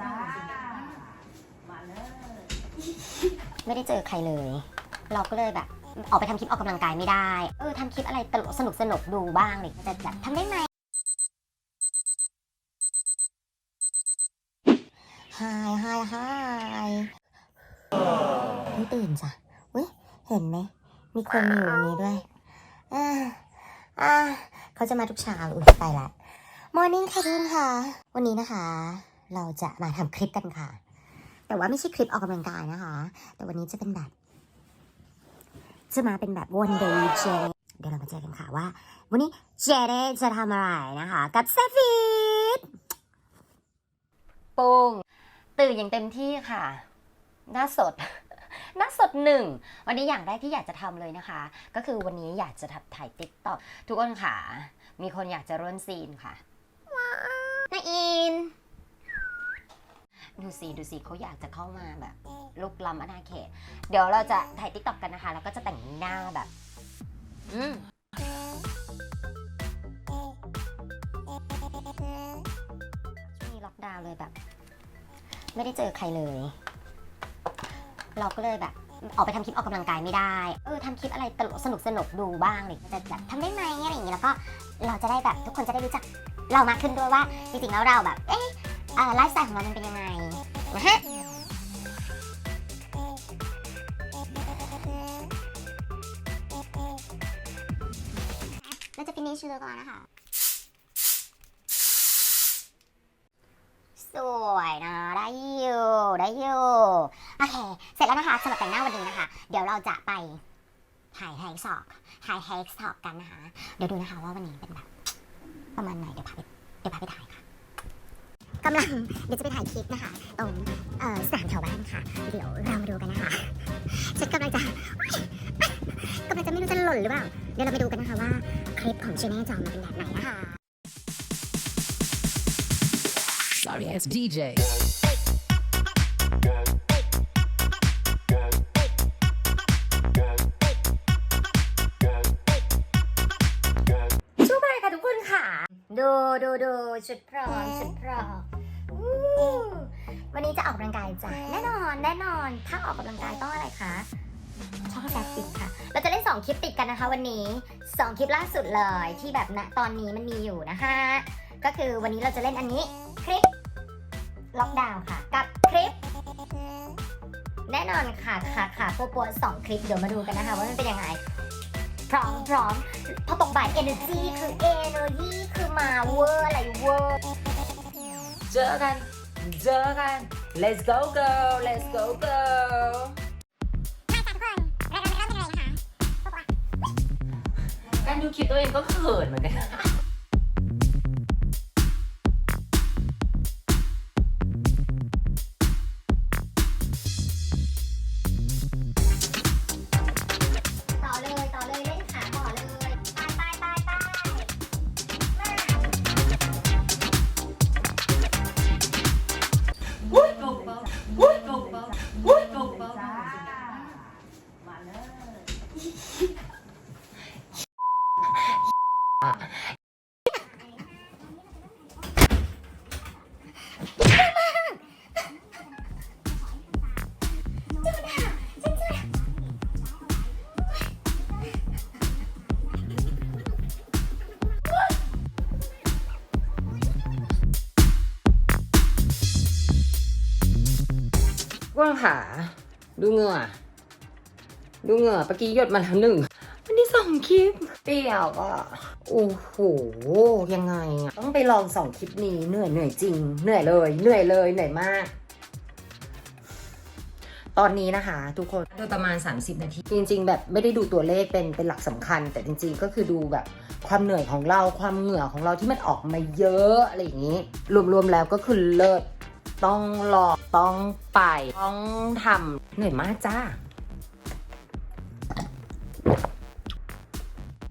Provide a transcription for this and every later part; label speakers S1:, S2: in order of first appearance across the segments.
S1: จ้ามาเลย
S2: ไม่ได้เจอใครเลย เราก็เลยแบบ ออกไปทำคลิปออกกำลังกายไม่ได้ เออทำคลิปอะไรตลกสนุกสนุกๆดูบ้างเลยจะแบบทำได้ไหมฮายฮายฮายนี่ตื่นจ้ะอุ้ยเห็นไหม มีคนอยู่ในนี้ด้วย อ่าอ่าเขาจะมาทุกเช้าอุ้ยไปละ มอร์นิ่งค่ะทุกคนค่ะ วันนี้นะคะ เราจะมาทำคลิปกันค่ะ แต่ว่าไม่ใช่คลิปออกกำลังกายนะคะ แต่วันนี้จะเป็นแบบ จะมาเป็นแบบ one day j เดี๋ยวเรามาเจอกันค่ะว่า วันนี้เจเดจะทำอะไรนะคะ กับเซฟิตปุงตื่นอย่างเต็มที่ค่ะ หน้าสดหน้าสดหนึ่งวันนี้อย่างแรกที่อยากจะทำเลยนะคะ ก็คือวันนี้อยากจะถ่ายติ๊กต็อกทุกคนค่ะ มีคนอยากจะร่วนซีนค่ะ นาอิน ดูสิดูสิเขาอยากจะเข้ามาแบบลุกล้ำอนาเขต เดี๋ยวเราจะถ่ายติ๊กต็อกกันนะคะ แล้วก็จะแต่งหน้าแบบ อืมช่วงนี้ล็อกดาวน์เลยแบบ ไม่ได้เจอใครเลย เราก็เลยแบบ ออกไปทำคลิปออกกำลังกายไม่ได้ เออทำคลิปอะไรตลกสนุกสนุกๆดูบ้างเลยจะแบบทำได้ไหมอะไรอย่างเงี้ยแล้วก็เราจะได้แบบทุกคนจะได้รู้จัก เรามากขึ้นด้วยว่าจริงๆแล้วเราแบบ เอ๊ะไลฟ์สไตล์ของเรามันเป็นยังไงนะฮะเราจะ finish look แล้วนะคะ สวยนะ ได้อยู่ ได้อยู่ โอเค เสร็จแล้วนะคะสำหรับแต่งหน้าวันนี้นะคะ เดี๋ยวเราจะไปถ่ายแฮกสอกถ่ายแฮกสอกกันนะคะ เดี๋ยวดูนะคะว่าวันนี้เป็นแบบ ประมาณไหนเดี๋ยวพาไปเดี๋ยวพาไปถ่ายค่ะกำลังเดี๋ยวจะไปถ่ายคลิปนะคะตรงเอ่อสนามแถวบ้านค่ะ เดี๋ยวเรามาดูกันนะคะฉันกำลังจะกำลังจะไม่รู้จะหล่นหรือเปล่าเดี๋ยวเราไปดูกันนะคะว่าคลิปของชิเน่จอมมันเป็นแบบไหนนะคะ
S3: Sorry ass DJ.
S2: ดูดูดูชุดพร้อมชุดพร้อมอู้วันนี้จะออกกำลังกายจ้ะแน่นอนแน่นอน ถ้าออกกำลังกายต้องอะไรคะชอบแฟติกค่ะ เราจะเล่น2คลิปติดกันนะคะ วันนี้ 2 คลิปล่าสุดเลยที่แบบณตอนนี้มันมีอยู่นะคะ ก็คือวันนี้เราจะเล่นอันนี้คลิปล็อกดาวน์ค่ะ กับคลิป แน่นอนค่ะค่ะค่ะปัวปัวสองคลิปเดี๋ยวมาดูกันนะคะ ว่ามันเป็นยังไงพ ร้อมพร้อมพอตกบ่าย energy คือ energy คือมาเวอร์อะไรเวอร์
S3: เจอกัน เจอกัน Let's go girl Let's go girl การดูคลิปตัวเองก็เขินเหมือนกัน ว่างขาดูเหงื่อ ดูเหงื่อเมื่อกี้หยดมาแล้วหนึ่ง วันนี้สองคลิป เปรี้ยวอะโอ้โห ยังไงอะ ต้องไปลองสองคลิปนี้เหนื่อยเหนื่อยจริง เหนื่อยเลย เหนื่อยเลย เหนื่อยมาก ตอนนี้นะคะ ทุกคนโดยประมาณ 30 นาที จริง ๆ แบบไม่ได้ดูตัวเลขเป็นเป็นหลักสำคัญ แต่จริง ๆ ก็คือดูแบบความเหนื่อยของเราความเหงื่อของเราที่มันออกมาเยอะอะไรอย่างนี้ รวมๆแล้วก็คือเลิศต้องรอต้องไป ต้องทำเหนื่อยมากจ้า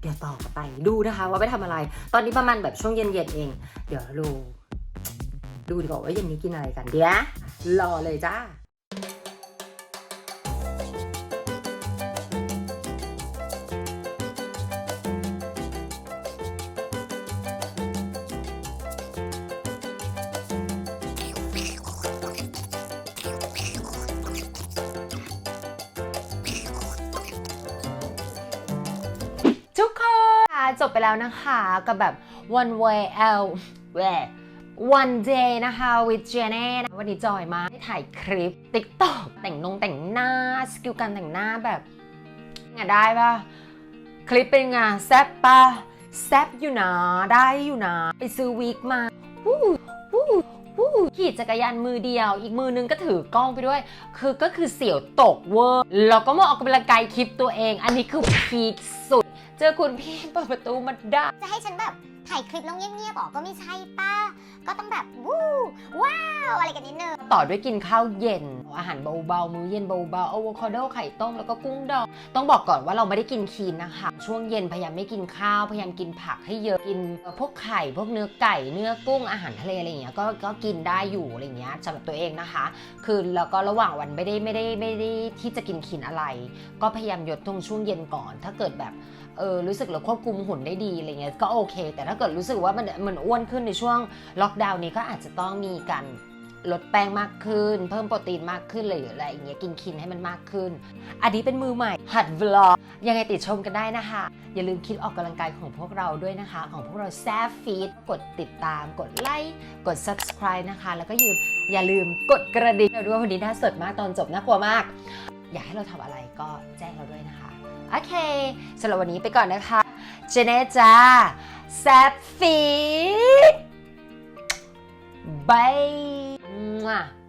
S3: เดี๋ยวต่อไปดูนะคะว่าไปทำอะไร ตอนนี้ประมาณแบบช่วงเย็นๆเอง เดี๋ยวดูดูดีกว่าว่าเย็นนี้กินอะไรกันเดี๋ยวรอเลยจ้า จบไปแล้วนะคะกับแบบ one way out one day นะคะ with Jenny นะวันนี้จอยมาได้ถ่ายคลิป TikTok แต่งนงแต่งหน้า สกิลการแต่งหน้าแบบไงได้ปะคลิปเป็นไงแซบปะแซบอยู่นะได้อยู่นะ ไปซื้อวิกมาวู้วู้วู้ขี่จักรยานมือเดียว อีกมือนึงก็ถือกล้องไปด้วย คือก็คือเสียวตกเวอร์แล้วก็มาออกกำลังกายคลิปตัวเอง อันนี้คือพีคสุด เจอคุณพี่เปิดประตูมาได้
S2: จะให้ฉันแบบถ่ายคลิปแล้วเงียบๆออกก็ไม่ใช่ป้า ก็ต้องแบบวู้ว้าวอะไรกันนิดนึง
S3: ต่อด้วยกินข้าวเย็น อาหารเบาๆ มื้อเย็นเบาๆอะโวคาโดไข่ต้มแล้วก็กุ้งดองต้องบอกก่อนว่าเราไม่ได้กินคีนนะคะ ช่วงเย็นพยายามไม่กินข้าว พยายามกินผักให้เยอะกินพวกไข่พวกเนื้อไก่เนื้อกุ้งอาหารทะเลอะไรอย่างเงี้ยก็ก็กินได้อยู่อะไรอย่างเงี้ยสำหรับตัวเองนะคะ คือแล้วก็ระหว่างวันไม่ได้ไม่ได้ไม่ได้ที่จะกินคีนอะไร ก็พยายามหยดตรงช่วงเย็นก่อน ถ้าเกิดแบบ เออรู้สึกเราควบคุมหุ่นได้ดีอะไรเงี้ยก็โอเค แต่ถ้าเกิดรู้สึกว่ามันมันอ้วนขึ้นในช่วงล็อกดาวน์นี้ก็อาจจะต้องมีการลดแป้งมากขึ้น เพิ่มโปรตีนมากขึ้นเลยหรืออะไรอย่างเงี้ยกินคินให้มันมากขึ้น อันนี้เป็นมือใหม่ หัดวล็อกยังไงติดชมกันได้นะคะ อย่าลืมคิดออกกำลังกายของพวกเราด้วยนะคะ ของพวกเราแซฟฟีดกดติดตาม กดไลค์กด subscribe นะคะ แล้วก็ยืมอย่าลืมกดกระดิ่งเราด้วยวันนี้น่าสดมากตอนจบน่ากลัวมาก อยากให้เราทำอะไรก็แจ้งเราด้วยนะคะ โอเคสำหรับวันนี้ไปก่อนนะคะ เจเน่จ้าแซฟฟีดบาย